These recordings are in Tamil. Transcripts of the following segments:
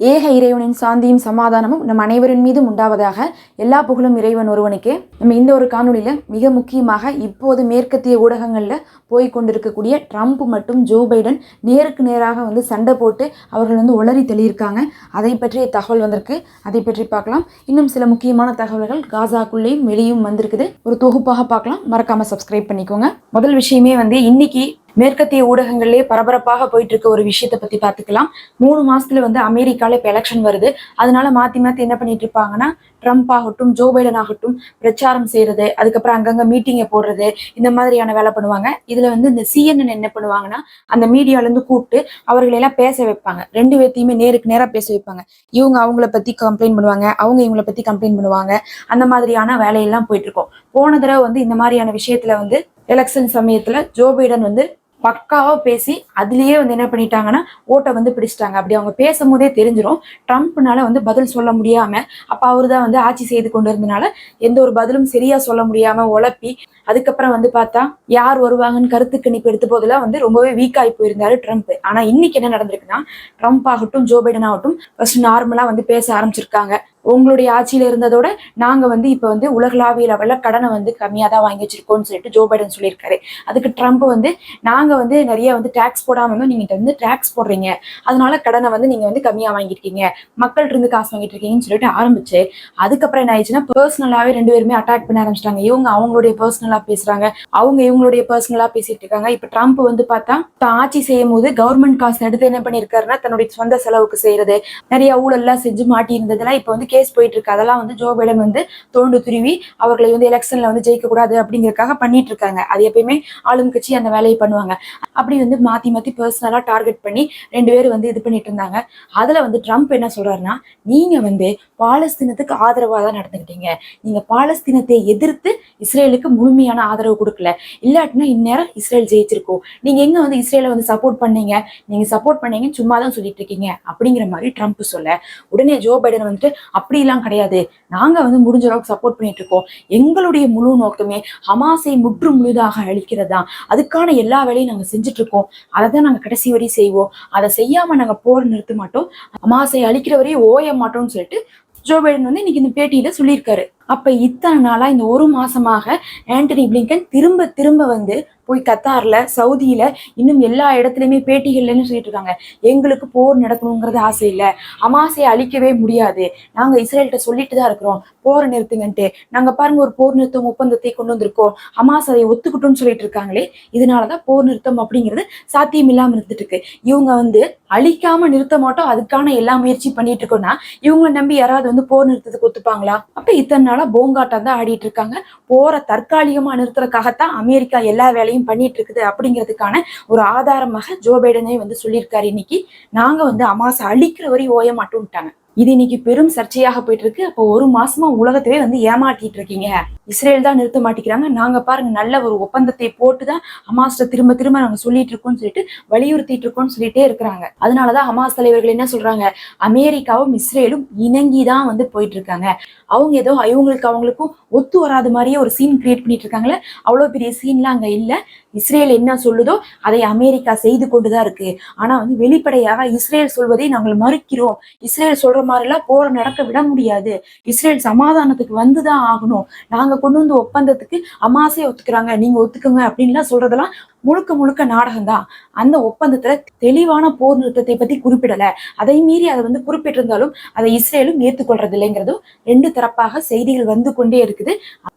ஏக இறைவனின் சாந்தியும் சமாதானமும் நம் அனைவரின் மீதும் உண்டாவதாக எல்லா புகழும் இறைவன் ஒருவனுக்கே. நம்ம இந்த ஒரு காணொளியில் மிக முக்கியமாக இப்போது மேற்கத்திய ஊடகங்களில் போய் கொண்டிருக்கக்கூடிய ட்ரம்ப் மற்றும் ஜோ பைடன் நேருக்கு நேராக வந்து சண்டை போட்டு அவர்கள் வந்து உளறி தெளியிருக்காங்க அதை பற்றிய தகவல் வந்திருக்கு. அதை பற்றி பார்க்கலாம். இன்னும் சில முக்கியமான தகவல்கள் காசாக்குள்ளேயும் வெளியும் வந்திருக்குது. ஒரு தொகுப்பாக பார்க்கலாம். மறக்காமல் சப்ஸ்கிரைப் பண்ணிக்கோங்க. முதல் விஷயமே வந்து இன்னைக்கு மேற்கத்திய ஊடகங்களிலே பரபரப்பாக போயிட்டு இருக்க ஒரு விஷயத்தை பத்தி பார்த்துக்கலாம். மூணு மாசத்துல வந்து அமெரிக்கால இப்போ எலெக்ஷன் வருது. அதனால மாத்தி மாத்தி என்ன பண்ணிட்டு இருப்பாங்கன்னா ட்ரம்ப் ஆகட்டும் ஜோ பைடன் ஆகட்டும் பிரச்சாரம் செய்யறது அதுக்கப்புறம் அங்கங்க மீட்டிங்கை போடுறது இந்த மாதிரியான வேலை பண்ணுவாங்க. இதுல வந்து இந்த சிஎன்என் என்ன பண்ணுவாங்கன்னா அந்த மீடியால இருந்து கூப்பிட்டு அவர்களை எல்லாம் பேச வைப்பாங்க. ரெண்டு பேர்த்தையுமே நேருக்கு நேரா பேச வைப்பாங்க. இவங்க அவங்கள பத்தி கம்ப்ளைண்ட் பண்ணுவாங்க அவங்க இவங்கள பத்தி கம்ப்ளைண்ட் பண்ணுவாங்க. அந்த மாதிரியான வேலையெல்லாம் போயிட்டு இருக்கோம் போன தடவை வந்து இந்த மாதிரியான விஷயத்துல வந்து எலெக்ஷன் சமயத்துல ஜோ பைடன் வந்து பக்காவாக பேசி அதுலேயே வந்து என்ன பண்ணிட்டாங்கன்னா ஓட்டை வந்து பிடிச்சிட்டாங்க. அப்படி அவங்க பேசும்போதே தெரிஞ்சிடும் ட்ரம்ப்னால வந்து பதில் சொல்ல முடியாமல் அப்போ அவர் தான் வந்து ஆட்சி செய்து கொண்டு இருந்தனால எந்த ஒரு பதிலும் சரியாக சொல்ல முடியாமல் உழப்பி அதுக்கப்புறம் வந்து பார்த்தா யார் வருவாங்கன்னு கருத்து கணிப்பு எடுத்த போதெல்லாம் வந்து ரொம்பவே வீக் ஆகி போயிருந்தாரு ட்ரம்ப். ஆனால் இன்னைக்கு என்ன நடந்திருக்குன்னா ட்ரம்ப் ஆகட்டும் ஜோ பைடன் ஆகட்டும் ஃபர்ஸ்ட் நார்மலாக வந்து பேச ஆரம்பிச்சிருக்காங்க. உங்களுடைய ஆட்சியில இருந்ததோட நாங்க வந்து இப்ப வந்து உலகளாவிய லெவல்ல கடனை வந்து கம்மியா தான் வாங்கி வச்சிருக்கோம்னு சொல்லிட்டு ஜோ பைடன் சொல்லியிருக்காரு. அதுக்கு ட்ரம்ப் வந்து நாங்க வந்து நிறைய வந்து டாக்ஸ் போடாம இருந்தோம். நீங்க வந்து டாக்ஸ் போடுறீங்க. அதனால கடனை வந்து நீங்க வந்து கம்மியா வாங்கியிருக்கீங்க. மக்கள்கிட்ட இருந்து காசு வாங்கிட்டு இருக்கீங்கன்னு சொல்லிட்டு ஆரம்பிச்சு அதுக்கப்புறம் என்ன ஆயிடுச்சுன்னா பர்சனலாவே ரெண்டு பேருமே அட்டாக் பண்ண ஆரம்பிச்சிட்டாங்க. இவங்க அவங்களுடைய பர்சனலா பேசுறாங்க. அவங்க இவங்களுடைய பர்சனலா பேசிட்டு இருக்காங்க. இப்ப ட்ரம்ப் வந்து பார்த்தா தான் ஆட்சி செய்யும் போது கவர்மெண்ட் காசு எடுத்து என்ன பண்ணிருக்காருன்னா தன்னுடைய சொந்த செலவுக்கு செய்யறது. நிறைய ஊழல்லாம் செஞ்சு மாட்டி இருந்ததெல்லாம் இப்ப வந்து கேஸ் போயிட்டு இருக்கு அதெல்லாம் வந்து ஜோ பைடன் வந்து தோண்டு துருவி அவர்களை வந்து எலெக்ஷன்ல வந்து ஜெயிக்க கூடாது அப்படிங்கறதுக்காக பண்ணிட்டு இருக்காங்க அது எப்பயுமே ஆளும் கட்சி அந்த வேலையை பண்ணுவாங்க. அப்படி வந்து மாத்தி மாத்தி பர்சனலா டார்கெட் பண்ணி ரெண்டு பேரும் வந்து இது பண்ணிட்டு இருந்தாங்க. அதுல வந்து ட்ரம்ப் என்ன சொல்றாருன்னா நீங்க வந்து பாலஸ்தீனத்துக்கு ஆதரவா தான் நடந்துக்கிட்டீங்க நீங்க பாலஸ்தீனத்தை எதிர்த்து இஸ்ரேலுக்கு முழுமையான ஆதரவு கொடுக்கல. இல்லாட்டினா இந்நேரம் இஸ்ரேல் ஜெயிச்சிருக்கோம். நீங்க எங்க வந்து இஸ்ரேலை வந்து சப்போர்ட் பண்ணீங்க? நீங்க சப்போர்ட் பண்ணீங்கன்னு சும்மா தான் சொல்லிட்டு இருக்கீங்க அப்படிங்கிற மாதிரி ட்ரம்ப் சொல்ல உடனே ஜோ பைடன் வந்துட்டு அப்படிலாம் கிடையாது. நாங்க வந்து முடிஞ்ச அளவுக்கு சப்போர்ட் பண்ணிட்டு இருக்கோம். எங்களுடைய முழு நோக்கமே ஹமாஸை முற்று முழுதாக அழிக்கிறது தான். அதுக்கான எல்லா வேலையும் நாங்க செஞ்சுட்டு இருக்கோம். அதை தான் நாங்க கடைசி வரை செய்வோம். அதை செய்யாம நாங்க போர் நிறுத்த மாட்டோம். ஹமாஸை அழிக்கிற வரையும் ஓய மாட்டோம்னு சொல்லிட்டு ஜோ பைடன் வந்து இன்னைக்கு இந்த பேட்டியில சொல்லியிருக்காரு. அப்ப இத்தனை நாளா இந்த ஒரு மாசமாக ஆண்டனி பிளிங்கன் திரும்ப திரும்ப வந்து போய் கத்தார்ல சவுதியில இன்னும் எல்லா இடத்துலயுமே பேட்டிகள்லன்னு சொல்லிட்டு இருக்காங்க. எங்களுக்கு போர் நடக்கணுங்கிறது ஆசை இல்ல. அமாசையை அழிக்கவே முடியாது. நாங்க இஸ்ரேல்கிட்ட சொல்லிட்டு தான் இருக்கிறோம். போரை நிறுத்துங்கன்ட்டு. நாங்க பாருங்க ஒரு போர் நிறுத்தம் ஒப்பந்தத்தை கொண்டு வந்திருக்கோம். அமாஸ் அதை ஒத்துக்கிட்டோம்னு சொல்லிட்டு இருக்காங்களே இதனாலதான் போர் நிறுத்தம் அப்படிங்கிறது சாத்தியம் இல்லாமல் இருந்துட்டு இருக்கு. இவங்க வந்து அழிக்காம நிறுத்த மாட்டோம். அதுக்கான எல்லா முயற்சி பண்ணிட்டு இருக்கோம்னா இவங்களை நம்பி யாராவது வந்து போர் நிறுத்தத்துக்கு ஒத்துப்பாங்களா? அப்ப இத்தனை நாளா போங்காட்டம் தான் ஆடிட்டு இருக்காங்க. போரை தற்காலிகமா நிறுத்துறதுக்காகத்தான் அமெரிக்கா எல்லா வேலையும் பண்ணிட்டு இருக்குது அப்படிங்கிறதுக்கான ஒரு ஆதாரமாக ஜோ பைடனே வந்து சொல்லியிருக்காரு. இன்னைக்கு நாங்க வந்து அமாசை அழிக்கிற வரை ஓய மாட்டோம்ட்டாங்க. இது இன்னைக்கு பெரும் சர்ச்சையாக போயிட்டு இருக்கு அப்போ ஒரு மாசமா உலகத்திலே வந்து ஏமாட்டிட்டு இருக்கீங்க. இஸ்ரேல் தான் நிறுத்த மாட்டேங்கிறாங்க. நாங்க பாருங்க நல்ல ஒரு ஒப்பந்தத்தை போட்டு தான் ஹமாஸ்ட திரும்ப திரும்ப நாங்க சொல்லிட்டு இருக்கோம்னு சொல்லிட்டு வலியுறுத்திட்டு இருக்கோம்னு சொல்லிட்டே இருக்கிறாங்க. அதனாலதான் ஹமாஸ் தலைவர்கள் என்ன சொல்றாங்க? அமெரிக்காவும் இஸ்ரேலும் இணங்கி தான் வந்து போயிட்டு இருக்காங்க அவங்க ஏதோ இவங்களுக்கு அவங்களுக்கும் ஒத்து வராத மாதிரியே ஒரு சீன் கிரியேட் பண்ணிட்டு இருக்காங்களே அவ்வளவு பெரிய சீன்லாம் அங்க இல்ல. இஸ்ரேல் என்ன சொல்லுதோ அதை அமெரிக்கா செய்து கொண்டுதான் இருக்கு. ஆனா வந்து வெளிப்படையாக இஸ்ரேல் சொல்வதை நாங்கள் மறுக்கிறோம். இஸ்ரேல் சொல்ற மாதிரிலாம் போரை நடக்க விட முடியாது. இஸ்ரேல் சமாதானத்துக்கு வந்துதான் ஆகணும். நாங்க கொண்டு வந்து ஒப்பந்தத்துக்கு அமாசை ஒத்துக்கிறாங்க. நீங்க ஒத்துக்குங்க அப்படின்லாம் சொல்றதெல்லாம் முழுக்க முழுக்க நாடகம் தான் அந்த ஒப்பந்தத்துல தெளிவான போர் நிறுத்தத்தை பத்தி குறிப்பிடல. அதை மீறி அதை வந்து குறிப்பிட்டிருந்தாலும் அதை இஸ்ரேலும் ஏற்றுக்கொள்றது இல்லைங்கிறதும் ரெண்டு தரப்பாக செய்திகள் வந்து கொண்டே இருக்குது.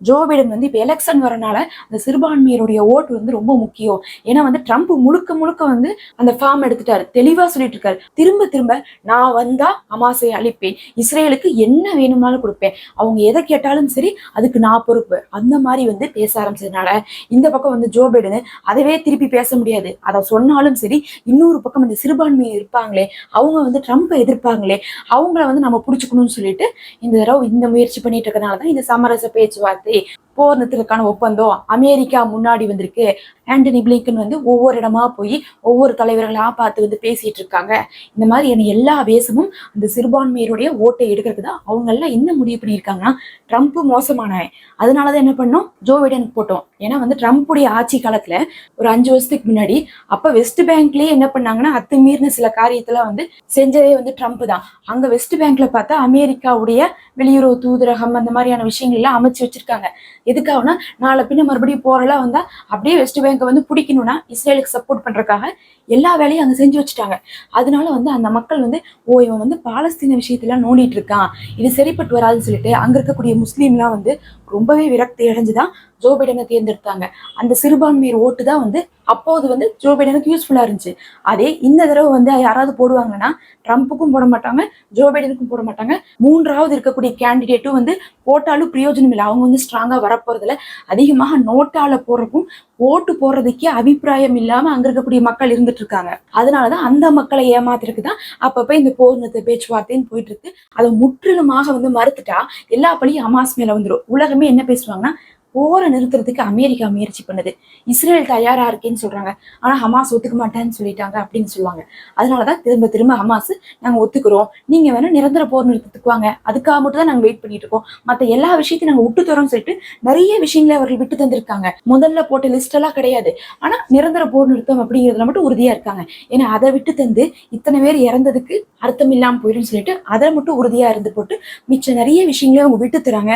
ஜோ பைடன் வந்து இப்ப எலெக்ஷன் வரனால அந்த சிறுபான்மையருடைய ஓட்டு வந்து ரொம்ப முக்கியம். ஏன்னா வந்து ட்ரம்ப் முழுக்க முழுக்க வந்து அந்த ஃபார்ம் எடுத்துட்டாரு. தெளிவா சொல்லிட்டு இருக்காரு திரும்ப திரும்ப நான் வந்தா அமாசை அழிப்பேன். இஸ்ரேலுக்கு என்ன வேணும்னாலும் கொடுப்பேன். அவங்க எதை கேட்டாலும் சரி அதுக்கு நான் பொறுப்பு. அந்த மாதிரி வந்து பேச ஆரம்பிச்சதுனால இந்த பக்கம் வந்து ஜோ பைடன் அதவே திருப்பி பேச முடியாது. அதை சொன்னாலும் சரி இன்னொரு பக்கம் இந்த சிறுபான்மையை இருப்பாங்களே அவங்க வந்து ட்ரம்ப்பை எதிர்ப்பாங்களே அவங்கள வந்து நம்ம பிடிச்சிக்கணும்னு சொல்லிட்டு இந்த தடவை இந்த முயற்சி பண்ணிட்டு இருக்கனால தான் இந்த சமரச பேச்சுவார்த்தை போர் நிறுத்தத்துக்கான ஒப்பந்தம் அமெரிக்கா முன்னாடி வந்திருக்கு. ஆண்டனி பிளிங்கன் வந்து ஒவ்வொரு இடமா போய் ஒவ்வொரு தலைவர்களாக பார்த்து வந்து பேசிட்டு இருக்காங்க. இந்த மாதிரி என்ன எல்லா வேசமும் அந்த சிறுபான்மையருடைய ஓட்டை எடுக்கிறதுக்கு தான் அவங்க எல்லாம் என்ன முடிவு பண்ணியிருக்காங்கன்னா ட்ரம்ப் மோசமான அதனாலதான் என்ன பண்ணோம்? ஜோ பைடனுக்கு போட்டோம். ஏன்னா வந்து ட்ரம்ப்புடைய ஆட்சி காலத்துல ஒரு அஞ்சு வருஷத்துக்கு முன்னாடி அப்ப வெஸ்ட் பேங்க்லயே என்ன பண்ணாங்கன்னா அத்துமீறின சில காரியத்துல வந்து செஞ்சதே வந்து ட்ரம்ப் தான். அங்க வெஸ்ட் பேங்க்ல பார்த்தா அமெரிக்காவுடைய வெளியுறவு தூதரகம் அந்த மாதிரியான விஷயங்கள் எல்லாம் அமைச்சு வச்சிருக்காங்க. எதுக்காகனா நாளை பின்ன மறுபடியும் போரெல்லாம் வந்தா அப்படியே வெஸ்ட் பேங்கை வந்து பிடிக்கணும்னா இஸ்ரேலுக்கு சப்போர்ட் பண்றதுக்காக எல்லா வேலையும் அங்க செஞ்சு வச்சுட்டாங்க. அதனால வந்து அந்த மக்கள் வந்து ஓ இவன் வந்து பாலஸ்தீன விஷயத்தெல்லாம் நோண்டிட்டு இருக்கான். இது சரிப்பட்டு வராதுன்னு சொல்லிட்டு அங்க இருக்கக்கூடிய முஸ்லீம்லாம் வந்து ரொம்பவே விரக்தி அடைஞ்சுதான் ஜோ பைடனை தேர்ந்தெடுத்தாங்க. அந்த சிறுபான்மையர் ஓட்டு தான் வந்து அப்போது வந்து ஜோ பைடனுக்கு யூஸ்ஃபுல்லா இருந்துச்சு. அதே இந்த தடவை வந்து யாராவது போடுவாங்கன்னா ட்ரம்ப்புக்கும் போட மாட்டாங்க ஜோ பைடனுக்கும் போட மாட்டாங்க. மூன்றாவது இருக்கக்கூடிய கேண்டிடேட்டும் வந்து போட்டாலும் பிரயோஜனம் இல்லை. அவங்க வந்து ஸ்ட்ராங்கா வரப்போறதுல அதிகமாக நோட்டால போடுறதுக்கும் ஓட்டு போடுறதுக்கே அபிப்பிராயம் இல்லாம அங்க இருக்கக்கூடிய மக்கள் இருந்துட்டு இருக்காங்க. அதனாலதான் அந்த மக்களை ஏமாத்துறதுக்கு தான் அப்பப்ப இந்த போர் நிறுத்த பேச்சுவார்த்தைன்னு போயிட்டு இருக்கு. அதை முற்றிலுமாக வந்து மறுத்துட்டா எல்லா பழியும் அமாஸ் மேல வந்துடும் உலகமே என்ன பேசுவாங்கன்னா போரை நிறுத்துறதுக்கு அமெரிக்கா முயற்சி பண்ணுது. இஸ்ரேல் தயாரா இருக்கேன்னு சொல்றாங்க. ஆனா ஹமாஸ் ஒத்துக்க மாட்டேன்னு சொல்லிட்டாங்க அப்படின்னு சொல்லுவாங்க. அதனாலதான் திரும்ப திரும்ப ஹமாஸ் நாங்க ஒத்துக்கிறோம். நீங்க வேணா நிரந்தர போர் நிறுத்தத்துக்கு வாங்க. அதுக்காக மட்டும் தான் நாங்க வெயிட் பண்ணிட்டு இருக்கோம். மத்த எல்லா விஷயத்தையும் நாங்க விட்டு தரோம்னு சொல்லிட்டு நிறைய விஷயங்களை அவர்கள் விட்டு தந்திருக்காங்க. முதல்ல போட்ட லிஸ்ட் எல்லாம் கிடையாது. ஆனா நிரந்தர போர் நிறுத்தம் அப்படிங்கிறதுல மட்டும் உறுதியா இருக்காங்க. ஏன்னா அதை விட்டு தந்து இத்தனை பேர் இறந்ததுக்கு அர்த்தம் இல்லாம போயிடும்னு சொல்லிட்டு அதை மட்டும் உறுதியா இருந்து போட்டு மிச்ச நிறைய விஷயங்களை அவங்க விட்டு தராங்க.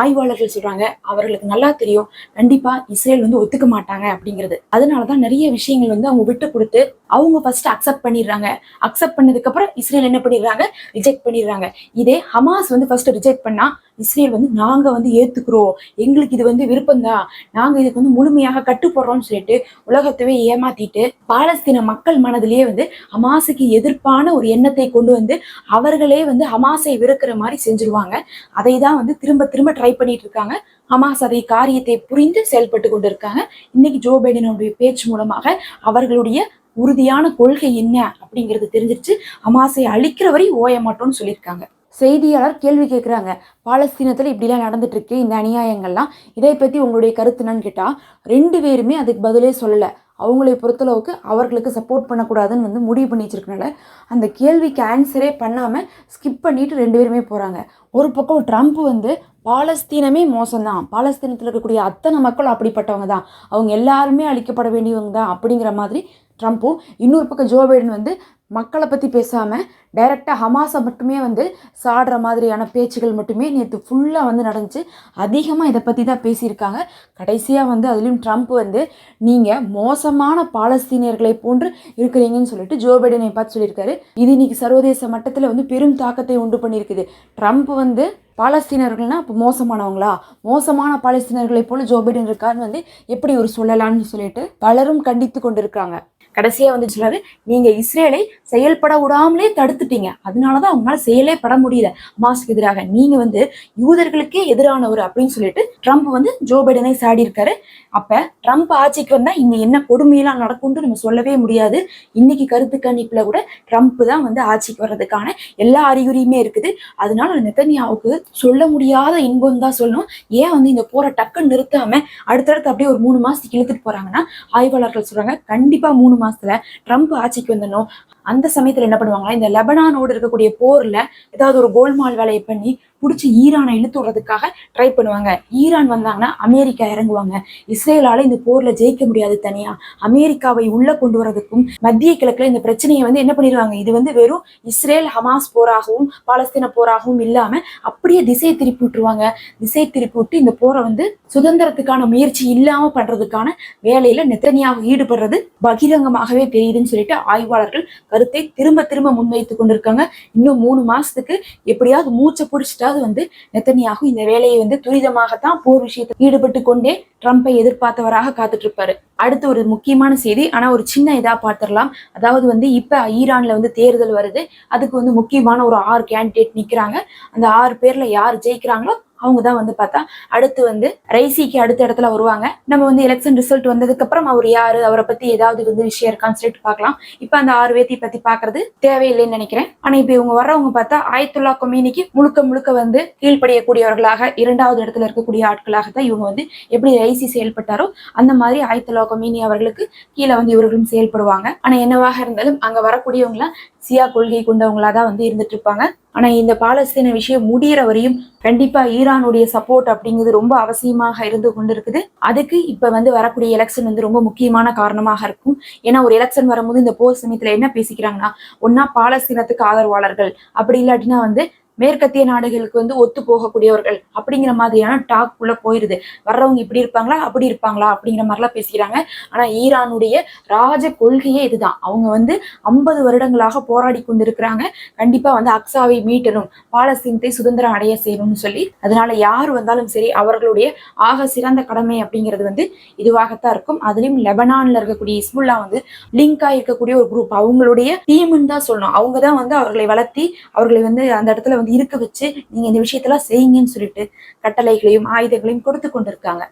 ஆய்வாளர்கள் சொல்றாங்க அவர்களுக்கு நல்லா தெரியும். கண்டிப்பா இஸ்ரேல் வந்து ஒத்துக்க மாட்டாங்க அப்படிங்கிறது. அதனாலதான் நிறைய விஷயங்கள் வந்து அவங்க விட்டு கொடுத்து அவங்க ஃபர்ஸ்ட் அக்செப்ட் பண்ணிடுறாங்க. அக்செப்ட் பண்ணதுக்கு அப்புறம் இஸ்ரேல் என்ன பண்ணிடுறாங்க? ரிஜெக்ட் பண்ணிடுறாங்க. இதே ஹமாஸ் வந்து ஃபர்ஸ்ட் ரிஜெக்ட் பண்ணா இஸ்ரேல் வந்து நாங்க வந்து ஏத்துக்கிறோம். எங்களுக்கு இது வந்து விருப்பம்தான். நாங்க இதுக்கு வந்து முழுமையாக கட்டுப்படுறோம்னு சொல்லிட்டு உலகத்தவே ஏமாத்திட்டு பாலஸ்தீன மக்கள் மனதிலேயே வந்து ஹமாஸுக்கு எதிர்ப்பான ஒரு எண்ணத்தை கொண்டு வந்து அவர்களே வந்து ஹமாஸை வெறுக்கிற மாதிரி செஞ்சுருவாங்க. அதை தான் வந்து திரும்ப திரும்ப ட்ரை பண்ணிட்டு இருக்காங்க. ஹமாஸ் அதை காரியத்தை புரிந்து செயல்பட்டு கொண்டிருக்காங்க. இன்னைக்கு ஜோ பைடனுடைய பேச்சு மூலமாக அவர்களுடைய உறுதியான கொள்கை என்ன அப்படிங்கிறது தெரிஞ்சிருச்சு. ஹமாஸை அழிக்கிற வரை ஓய மாட்டோம்னு சொல்லியிருக்காங்க. செய்தியாளர் கேள்வி கேட்குறாங்க பாலஸ்தீனத்தில் இப்படிலாம் நடந்துட்டுருக்கு இந்த அநியாயங்கள்லாம். இதை பற்றி உங்களுடைய கருத்து என்னன்னு கேட்டால் ரெண்டு பேருமே அதுக்கு பதிலே சொல்லலை. அவங்களை பொறுத்தளவுக்கு அவர்களுக்கு சப்போர்ட் பண்ணக்கூடாதுன்னு வந்து முடிவு பண்ணி வச்சிருக்கனால அந்த கேள்விக்கு ஆன்சரே பண்ணாமல் ஸ்கிப் பண்ணிட்டு ரெண்டு பேருமே போகிறாங்க ஒரு பக்கம் ட்ரம்ப் வந்து பாலஸ்தீனமே மோசம்தான். பாலஸ்தீனத்தில் இருக்கக்கூடிய அத்தனை மக்கள் அப்படிப்பட்டவங்க தான். அவங்க எல்லாருமே அழிக்கப்பட வேண்டியவங்க தான் அப்படிங்கிற மாதிரி ட்ரம்ப்பும் இன்னொரு பக்கம் ஜோ பைடன் வந்து மக்களை பற்றி பேசாமல் டைரெக்டாக ஹமாஸை மட்டுமே வந்து சாடுற மாதிரியான பேச்சுகள் மட்டுமே நேற்று ஃபுல்லாக வந்து நடந்துச்சு. அதிகமாக இதை பற்றி தான் பேசியிருக்காங்க. கடைசியாக வந்து அதுலேயும் ட்ரம்ப் வந்து நீங்கள் மோசமான பாலஸ்தீனியர்களை போன்று இருக்கிறீங்கன்னு சொல்லிட்டு ஜோ பைடனை பார்த்து சொல்லியிருக்காரு. இது இன்னைக்கு சர்வதேச மட்டத்தில் வந்து பெரும் தாக்கத்தை உண்டு பண்ணியிருக்குது. ட்ரம்ப் வந்து பாலஸ்தீனர்கள்னா அப்போ மோசமானவங்களா? மோசமான பாலஸ்தீனர்களை போல ஜோ பைடன் இருக்காருன்னு வந்து எப்படி ஒரு சொல்லலான்னு சொல்லிட்டு பலரும் கண்டித்து கொண்டிருக்காங்க கடைசியா வந்து சொல்றாரு நீங்க இஸ்ரேலை செயல்பட விடாமலே தடுத்துட்டீங்க. அதனாலதான் அவங்களால செயலே பட முடியல. மாஸ்க்கு எதிராக நீங்க வந்து யூதர்களுக்கே எதிரானவர் அப்படின்னு சொல்லிட்டு ட்ரம்ப் வந்து ஜோ பைடனை சாடி இருக்காரு. அப்ப ட்ரம்ப் ஆட்சிக்கு வந்தா இங்க என்ன கொடுமையெல்லாம் நடக்கும்னு நம்ம சொல்லவே முடியாது. இன்னைக்கு கருத்து கணிப்புல கூட ட்ரம்ப் தான் வந்து ஆட்சிக்கு வர்றதுக்கான எல்லா அறிகுறியுமே இருக்குது. அதனால நெத்தனியாவுக்கு சொல்ல முடியாத இன்பம் தான் சொல்லணும். ஏன் வந்து இந்த போரை டக்குன்னு நிறுத்தாம அடுத்தடுத்து அப்படியே ஒரு மூணு மாசத்துக்கு இழுத்துட்டு போறாங்கன்னா ஆய்வாளர்கள் சொல்றாங்க கண்டிப்பா மூணு மாசத்துல ட்ரம்ப் ஆட்சிக்கு வந்தனும். அந்த சமயத்துல என்ன பண்ணுவாங்கன்னா இந்த லெபனானோடு இருக்கக்கூடிய போர்ல ஏதாவது ஒரு கோல்மால் வேலையை பண்ணி பிடிச்சி ஈரானை இழுத்து விடுறதுக்காக ட்ரை பண்ணுவாங்க. ஈரான் வந்தாங்கன்னா அமெரிக்கா இறங்குவாங்க. இஸ்ரேலால இந்த போர்ல ஜெயிக்க முடியாது தனியா. அமெரிக்காவை உள்ள கொண்டு வரதுக்கும் மத்திய கிழக்குல இந்த பிரச்சனையை வந்து என்ன பண்ணிடுவாங்க? இது வந்து வெறும் இஸ்ரேல் ஹமாஸ் போராகவும் பாலஸ்தீன போராகவும் இல்லாம அப்படியே திசையை திருப்பி விட்டுருவாங்க. திசையை திருப்பி விட்டு இந்த போரை வந்து சுதந்திரத்துக்கான முயற்சி இல்லாம பண்றதுக்கான வேலையில நெத்தனியாக ஈடுபடுறது பகிரங்கமாகவே தெரியுதுன்னு சொல்லிட்டு ஆய்வாளர்கள் கருத்தை திரும்ப திரும்ப முன்வைத்து கொண்டிருக்காங்க. இன்னும் மூணு மாசத்துக்கு எப்படியாவது மூச்சை பிடிச்சிட்டாவது வந்து நெத்தனியாகும் இந்த வேலையை வந்து துரிதமாகத்தான் போர் விஷயத்தில் ஈடுபட்டு கொண்டே ட்ரம்ப்பை எதிர்பார்த்தவராக காத்துட்டு இருப்பாரு அடுத்து ஒரு முக்கியமான செய்தி ஆனா ஒரு சின்ன இதா பார்த்துடலாம். அதாவது வந்து இப்ப ஈரான்ல வந்து தேர்தல் வருது. அதுக்கு வந்து முக்கியமான ஒரு ஆறு கேண்டிடேட் நிக்கிறாங்க. அந்த ஆறு பேர்ல யார் ஜெயிக்கிறாங்களோ அவங்க தான் வந்து பார்த்தா அடுத்து வந்து ரைசிக்கு அடுத்த இடத்துல வருவாங்க. நம்ம வந்து எலெக்ஷன் ரிசல்ட் வந்ததுக்கு அப்புறம் அவர் யாரு அவரை பத்தி ஏதாவது வந்து விஷயம் இருக்கான்னு சொல்லிட்டு பார்க்கலாம். இப்போ அந்த ஆறு பேத்தி பத்தி பாக்குறது தேவையில்லைன்னு நினைக்கிறேன். ஆனா இப்போ இவங்க வர்றவங்க பார்த்தா ஆயத்துல்லா கொம்யூனிக்கு முழுக்க முழுக்க வந்து கீழ்ப்படியக்கூடியவர்களாக இரண்டாவது இடத்துல இருக்கக்கூடிய ஆட்களாக தான் இவங்க வந்து எப்படி ரைசி செயல்பட்டாரோ அந்த மாதிரி ஆயத்துல்லா கொம்யூனி அவர்களுக்கு கீழே வந்து இவர்களும் செயல்படுவாங்க. ஆனா என்னவாக இருந்தாலும் அங்க வரக்கூடியவங்களாம் சியா கொள்கை கொண்டவங்களா தான் வந்து இருந்துட்டு இருப்பாங்க. ஆனா இந்த பாலஸ்தீன விஷயம் முடியிற வரையும் கண்டிப்பா ஈரானுடைய சப்போர்ட் அப்படிங்கிறது ரொம்ப அவசியமாக இருந்து கொண்டிருக்குது. அதுக்கு இப்ப வந்து வரக்கூடிய எலெக்ஷன் வந்து ரொம்ப முக்கியமான காரணமாக இருக்கும். ஏன்னா ஒரு எலெக்ஷன் வரும்போது இந்த போர் சமயத்தில் என்ன பேசிக்கிறாங்கன்னா ஒன்னா பாலஸ்தீனத்துக்கு ஆதரவாளர்கள். அப்படி இல்லாட்டினா வந்து மேற்கத்திய நாடுகளுக்கு வந்து ஒத்து போகக்கூடியவர்கள் அப்படிங்கிற மாதிரியான டாக் உள்ள போயிருது. வர்றவங்க இப்படி இருப்பாங்களா? அப்படி இருப்பாங்களா? அப்படிங்கிற மாதிரிலாம் பேசிக்கிறாங்க. ஆனா ஈரானுடைய ராஜ கொள்கையே இதுதான். அவங்க வந்து ஐம்பது வருடங்களாக போராடி கொண்டிருக்கிறாங்க. கண்டிப்பா வந்து அக்ஸாவை மீட்டணும். பாலஸ்தீனத்தை சுதந்திரம் அடைய செய்யணும்னு சொல்லி. அதனால யார் வந்தாலும் சரி அவர்களுடைய ஆக சிறந்த கடமை அப்படிங்கிறது வந்து இதுவாகத்தான் இருக்கும். அதுலயும் லெபனான்ல இருக்கக்கூடிய இஸ்புல்லா வந்து லிங்கா இருக்கக்கூடிய ஒரு குரூப் அவங்களுடைய டீம்னு தான் சொல்லணும். அவங்க தான் வந்து அவர்களை வளர்த்தி அவர்களை வந்து அந்த இடத்துல வந்து இருக்க வச்சு நீங்க இந்த விஷயத்தெல்லாம் செய்யுங்கன்னு சொல்லிட்டு கட்டளைகளையும் ஆயுதங்களையும் கொடுத்து கொண்டிருக்காங்க.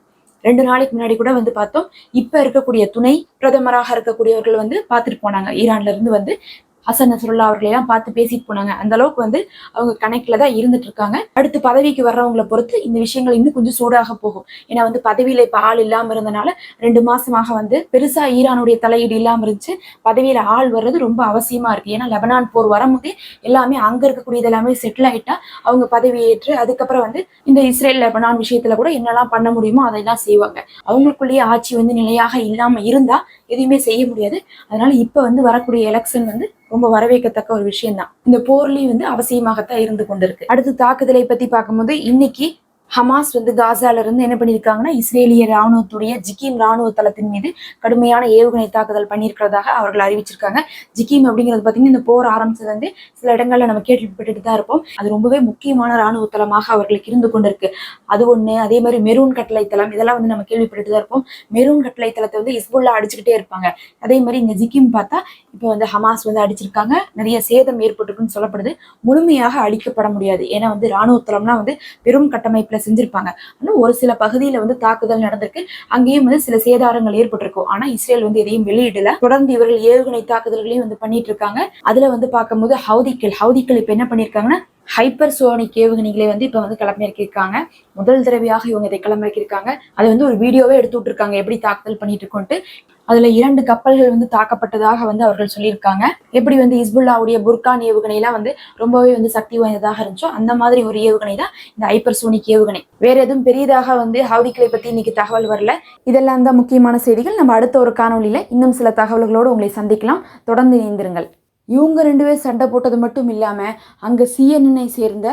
ரெண்டு நாளைக்கு முன்னாடி கூட வந்து பார்த்தோம் இப்ப இருக்கக்கூடிய துணை பிரதமராக இருக்கக்கூடியவர்கள் வந்து பார்த்துட்டு போனாங்க. ஈரான்ல இருந்து வந்து ஹசன் நசருல்லா அவர்களையெல்லாம் பார்த்து பேசிட்டு போனாங்க. அந்த அளவுக்கு வந்து அவங்க கணக்குல தான் இருந்துட்டு இருக்காங்க. அடுத்து பதவிக்கு வர்றவங்களை பொறுத்து இந்த விஷயங்கள் இன்னும் கொஞ்சம் சூடாக போகும். ஏன்னா வந்து பதவியில இப்ப ஆள் இல்லாம இருந்தனால ரெண்டு மாசமாக வந்து பெருசா ஈரானுடைய தலையீடு இல்லாமல் இருந்துச்சு. பதவியில ஆள் வர்றது ரொம்ப அவசியமா இருக்கு. ஏன்னா லெபனான் போர் வரும்போதே எல்லாமே அங்க இருக்கக்கூடியது எல்லாமே செட்டில் ஆயிட்டா அவங்க பதவியேற்று ஏற்று அதுக்கப்புறம் வந்து இந்த இஸ்ரேல் லெபனான் விஷயத்துல கூட என்னெல்லாம் பண்ண முடியுமோ அதெல்லாம் செய்வாங்க. அவங்களுக்குள்ளேயே ஆட்சி வந்து நிலையாக இல்லாம இருந்தா எதுவுமே செய்ய முடியாது. அதனால இப்ப வந்து வரக்கூடிய எலெக்ஷன் வந்து ரொம்ப வரவேற்கத்தக்க ஒரு விஷயம் தான் இந்த போர்லயும் வந்து அவசியமாகத்தான் இருந்து கொண்டிருக்கு. அடுத்து தாக்குதலை பத்தி பார்க்கும்போது இன்னைக்கு ஹமாஸ் வந்து காசால இருந்து என்ன பண்ணியிருக்காங்கன்னா இஸ்ரேலிய ராணுவத்துடைய ஜிகிம் ராணுவ தளத்தின் மீது கடுமையான ஏவுகணை தாக்குதல் பண்ணியிருக்கிறதாக அவர்கள் அறிவிச்சிருக்காங்க. ஜிகிம் அப்படிங்கிறது பார்த்தீங்கன்னா இந்த போர் ஆரம்பிச்சது வந்து சில இடங்கள்ல நம்ம கேள்விப்பட்டுட்டு தான் இருப்போம். அது ரொம்பவே முக்கியமான ராணுவ தளமாக அவர்களுக்கு இருந்து கொண்டிருக்கு. அது ஒண்ணு. அதே மாதிரி மெரூன் கட்டளை தளம் இதெல்லாம் வந்து நம்ம கேள்விப்பட்டுட்டு தான் இருப்போம். மெரூன் கட்டளை தளத்தை வந்து இஸ்புல்லா அடிச்சுக்கிட்டே இருப்பாங்க. அதே மாதிரி இந்த ஜிகிம் பார்த்தா இப்போ வந்து ஹமாஸ் வந்து அடிச்சிருக்காங்க. நிறைய சேதம் ஏற்பட்டிருக்குன்னு சொல்லப்படுது. முழுமையாக அழிக்கப்பட முடியாது. ஏன்னா வந்து ராணுவ தளம்னா வந்து பெரும் கட்டமைப்புல செஞ்சிருப்பாங்க. ஆனால் ஒரு சில பகுதியில வந்து தாக்குதல் நடந்திருக்கு. அங்கேயும் வந்து சில சேதாரங்கள் ஏற்பட்டிருக்கும். ஆனா இஸ்ரேல் வந்து எதையும் வெளியிடல. தொடர்ந்து இவர்கள் ஏவுகணை தாக்குதல்களையும் வந்து பண்ணிட்டு இருக்காங்க அதுல வந்து பார்க்கும்போது ஹவுதிக்கள் ஹவுதிக்கள் இப்போ என்ன பண்ணிருக்காங்கன்னா ஹைப்பர் சோனிக் ஏவுகணைகளை வந்து இப்ப வந்து களமிறக்கியிருக்காங்க. முதல் தடவையாக இவங்க இதை களமிறக்கியிருக்காங்க. அதை வந்து ஒரு வீடியோவே எடுத்து விட்டுருக்காங்க. எப்படி தாக்குதல் பண்ணிட்டு இருக்கோன்ட்டு. அதுல இரண்டு கப்பல்கள் வந்து தாக்கப்பட்டதாக வந்து அவர்கள் சொல்லியிருக்காங்க. எப்படி வந்து இஸ்புல்லாவுடைய புர்கான் ஏவுகணை எல்லாம் வந்து ரொம்பவே வந்து சக்தி வாய்ந்ததாக இருந்துச்சோ அந்த மாதிரி ஒரு ஏவுகணை தான் இந்த ஹைப்பர்சோனிக் ஏவுகணை. வேற எதுவும் பெரியதாக வந்து ஹவுதிகளை பத்தி இன்னைக்கு தகவல் வரல. இதெல்லாம் தான் முக்கியமான செய்திகள். நம்ம அடுத்த ஒரு காணொலியில இன்னும் சில தகவல்களோடு உங்களை சந்திக்கலாம். தொடர்ந்து இணைந்திருங்கள். இவங்க ரெண்டு பேர் சண்டை போட்டது மட்டும் இல்லாம அங்க சிஎன்எனை சேர்ந்த